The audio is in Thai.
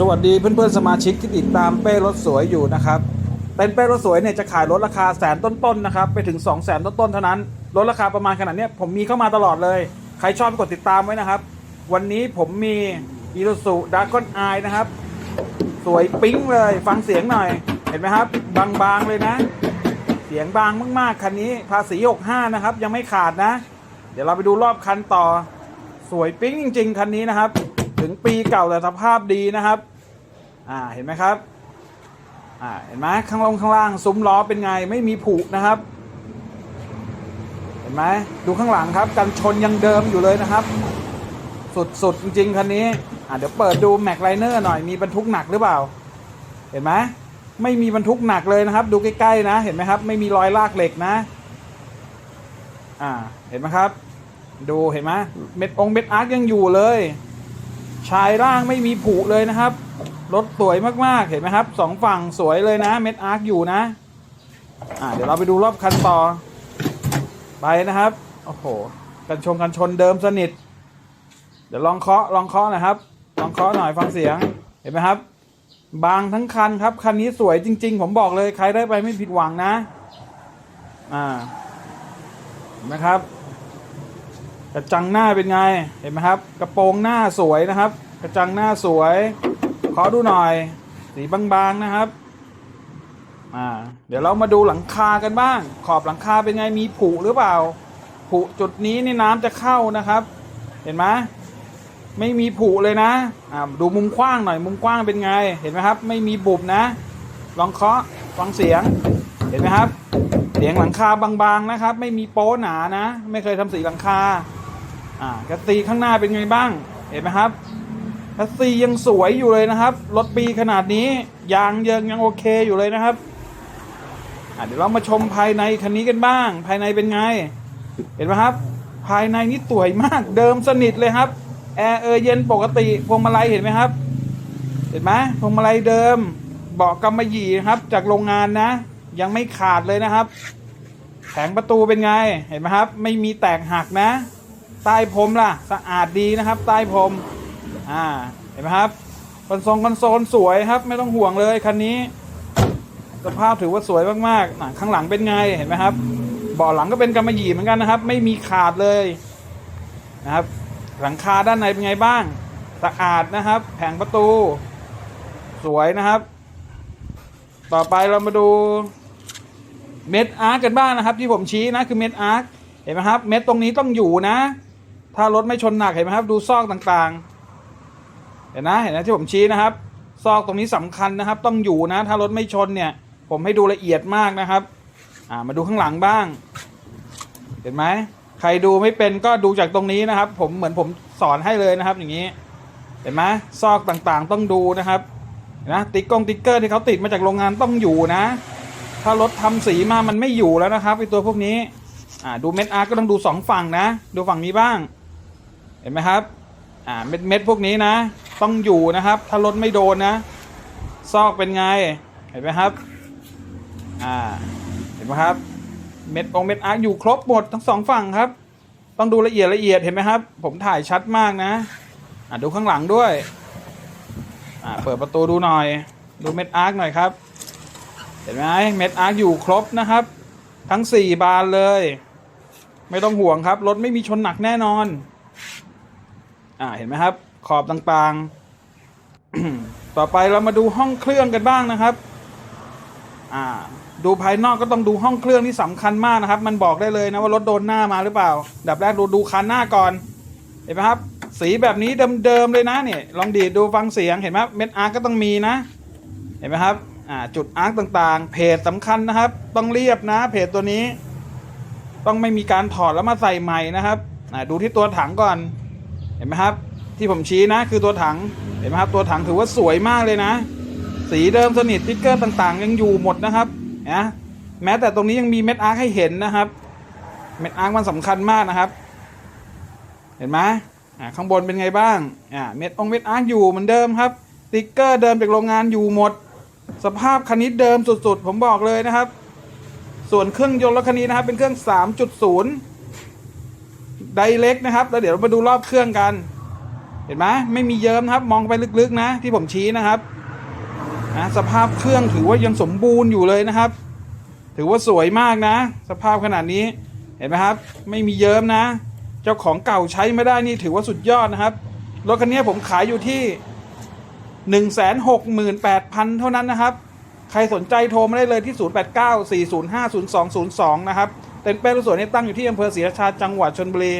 สวัสดีเพื่อนๆสมาชิกที่ติดตามเป้รถสวยอยู่นะครับเต็นเป้รถสวยเนี่ยจะขายรถราคาแสนต้นๆนะครับไปถึง2 0 0แสนต้นๆเท่านั้นรถราคาประมาณขนาดนี้ผมมีเข้ามาตลอดเลย ใครชอบกดติดตามไว้นะครับ วันนี้ผมมีอีซูซูดากอนไอนะครับ สวยปิ๊งเลยฟังเสียงหน่อย เห็นไหมครับ บางๆเลยนะ เสียงบางมากๆคันนี้ภาษี65นะครับ ยังไม่ขาดนะ เดี๋ยวเราไปดูรอบคันต่อ สวยปิ๊งจริง ๆคันนี้นะครับ ถึงปีเก่าแต่สภาพดีนะครับ อ่าเห็นไหมครับ อ่าเห็นไหมข้างลงข้างล่างซุ้มล้อเป็นไงไม่มีผุนะครับ เห็นไหมดูข้างหลังครับกันชนยังเดิมอยู่เลยนะครับ สุดๆจริงๆคันนี้อ่าเดี๋ยวเปิดดูแม็กไลเนอร์หน่อยมีบรรทุกหนักหรือเปล่า เห็นไหมไม่มีบรรทุกหนักเลยนะครับ ดูใกล้ๆนะเห็นไหมครับ ไม่มีรอยลากเหล็กนะ อ่า เห็นไหมครับ ดูเห็นไหมเม็ดองเม็ดอาร์คยังอยู่เลย ชายร่างไม่มีผุเลยนะครับ รถสวยมากๆ เห็นไหมครับสองฝั่งสวยเลยนะ เม็ดอาร์คอยู่นะ อ่าเดี๋ยวเราไปดูรอบคันต่อ ไปนะครับ โอ้โห กันชงกันชนเดิมสนิท เดี๋ยวลองเคาะลองเคาะนะครับ ลองเคาะหน่อยฟังเสียง เห็นไหมครับ บางทั้งคันครับ คันนี้สวยจริง ๆ ผมบอกเลยใครได้ไปไม่ผิดหวังนะ อ่าเห็นไหมครับ กระจังหน้าเป็นไงเห็นไหมครับ กระโปรงหน้าสวยนะครับ กระจังหน้าสวยขอดูหน่อย สีบางๆนะครับอ่าเดี๋ยวเรามาดูหลังคากันบ้าง ขอบหลังคาเป็นไงมีผุหรือเปล่าผุจุดนี้นี่น้ำจะเข้านะครับ เห็นไหมไม่มีผุเลยนะอ่าดูมุมกว้างหน่อยมุมกว้างเป็นไง เห็นไหมครับ ไม่มีบุบนะ ลองเคาะฟังเสียงเห็นไหมครับ เสียงหลังคาบางๆนะครับ ไม่มีโป๊หนานะ ไม่เคยทำสีหลังคา อ่ากระตีข้างหน้าเป็นไงบ้าง เห็นไหมครับกระตียังสวยอยู่เลยนะครับ รถปีขนาดนี้ยางยังยังโอเคอยู่เลยนะครับเดี๋ยวเรามาชมภายในคันนี้กันบ้าง ภายในเป็นไง เห็นไหมครับ ภายในนี่สวยมากเดิมสนิทเลยครับแอร์เออเย็นปกติพวงมาลัยเห็นไหมครับ เห็นไหมพวงมาลัยเดิมเบาะกำมะหยี่ครับ จากโรงงานนะ ยังไม่ขาดเลยนะครับ แผงประตูเป็นไงเห็นไหมครับ ไม่มีแตกหักนะ ใต้พรมล่ะ สะอาดดีนะครับ ใต้พรมอ่าเห็นไหมครับคอนโซลคอนโซลสวยครับ ไม่ต้องห่วงเลยคันนี้สภาพถือว่าสวยมากๆนะข้างหลังเป็นไงเห็นไหมครับเบาะหลังก็เป็นกำมะหยี่เหมือนกันนะครับ ไม่มีขาดเลยนะครับ หลังคาด้านในเป็นไงบ้างสะอาดนะครับ แผงประตู สวยนะครับ ต่อไปเรามาดูเม็ดอาร์กันบ้างนะครับ ที่ผมชี้นะคือเม็ดอาร์เห็นไหมครับ เม็ดตรงนี้ต้องอยู่นะ ถ้ารถไม่ชนหนักเห็นไหมครับ ดูซอกต่างๆ เห็นนะเห็นนะที่ผมชี้นะครับ ซอกตรงนี้สำคัญนะครับ ต้องอยู่นะ ถ้ารถไม่ชนเนี่ย ผมให้ดูละเอียดมากนะครับ อ่ามาดูข้างหลังบ้าง เห็นไหมใครดูไม่เป็นก็ดูจากตรงนี้นะครับ ผมเหมือนผมสอนให้เลยนะครับ อย่างนี้ เห็นไหมซอกต่างๆ ต้องดูนะครับนะติ๊กกงติ๊กเกอร์ที่เขาติดมาจากโรงงานต้องอยู่นะ ถ้ารถทำสีมามันไม่อยู่แล้วนะครับไอตัวพวกนี้อ่าดูเม็ดอาร์ก็ต้องดูสองฝั่งนะ ดูฝั่งนี้บ้าง ห็นไหมครับ อ่าเม็ดเม็ดพวกนี้นะ ต้องอยู่นะครับ ถ้ารถไม่โดนนะ ซอกเป็นไง เห็นไหมครับ อ่า เห็นไหมครับ เม็ดองเม็ดอาร์อยู่ครบหมดทั้งสองฝั่งครับ ต้องดูละเอียดละเอียดเห็นไหมครับ ผมถ่ายชัดมากนะ อ่าดูข้างหลังด้วย อ่าเปิดประตูดูหน่อย ดูเม็ดอาร์คหน่อยครับ เห็นไหมเม็ดอาร์คอยู่ครบนะครับ ทั้งสี่บานเลย ไม่ต้องห่วงครับ รถไม่มีชนหนักแน่นอน อ่าเห็นไหมครับ ขอบต่างๆ ต่อไปเรามาดูห้องเครื่องกันบ้างนะครับ อ่า ดูภายนอกก็ต้องดูห้องเครื่องที่สำคัญมากนะครับ มันบอกได้เลยนะว่ารถโดนหน้ามาหรือเปล่าดับแรกดูดูคันหน้าก่อน เห็นไหมครับ สีแบบนี้เดิมๆเลยนะเนี่ยลองดีดดูฟังเสียงเห็นไหมเม็ดอาร์ก็ต้องมีนะ เห็นไหมครับอ่าจุดอาร์ต่างๆ เพจสำคัญนะครับ ต้องเรียบนะ เพจตัวนี้ ต้องไม่มีการถอดแล้วมาใส่ใหม่นะครับอ่าดูที่ตัวถังก่อน เห็นไหมครับ ที่ผมชี้นะคือตัวถังเห็นไหมครับ ตัวถังถือว่าสวยมากเลยนะ สีเดิมสนิทติ๊กเกอร์ต่างๆ ยังอยู่หมดนะครับนะแม้แต่ตรงนี้ยังมีเม็ดอาร์คให้เห็นนะครับเม็ดอาร์คมันสำคัญมากนะครับ เห็นไหมอ่าข้างบนเป็นไงบ้างอ่าเม็ดองเม็ดอาร์คอยู่เหมือนเดิมครับติ๊กเกอร์เดิมจากโรงงานอยู่หมด สภาพคันนี้เดิมสุดๆ ผมบอกเลยนะครับ ส่วนเครื่องยนต์รถคันนี้นะครับเป็นเครื่อง 3.0 ไดเล็กนะครับ แล้วเดี๋ยวเรามาดูรอบเครื่องกัน เห็นไหมไม่มีเยิ้มนะครับ มองไปลึกๆนะ ที่ผมชี้นะครับนะสภาพเครื่องถือว่ายังสมบูรณ์อยู่เลยนะครับ ถือว่าสวยมากนะ สภาพขนาดนี้เห็นไหมครับ ไม่มีเยิ้มนะ เจ้าของเก่าใช้ไม่ได้นี่ถือว่าสุดยอดนะครับรถคันนี้ผมขายอยู่ที่ 1 6 8 0 0 0 เท่านั้นนะครับ ใครสนใจโทรมาได้เลยที่ 089 405 0202 นะครับ เต็นท์เป้รถสวยนี่ตั้งอยู่ที่อำเภอศรีราชาจังหวัดชนบุรี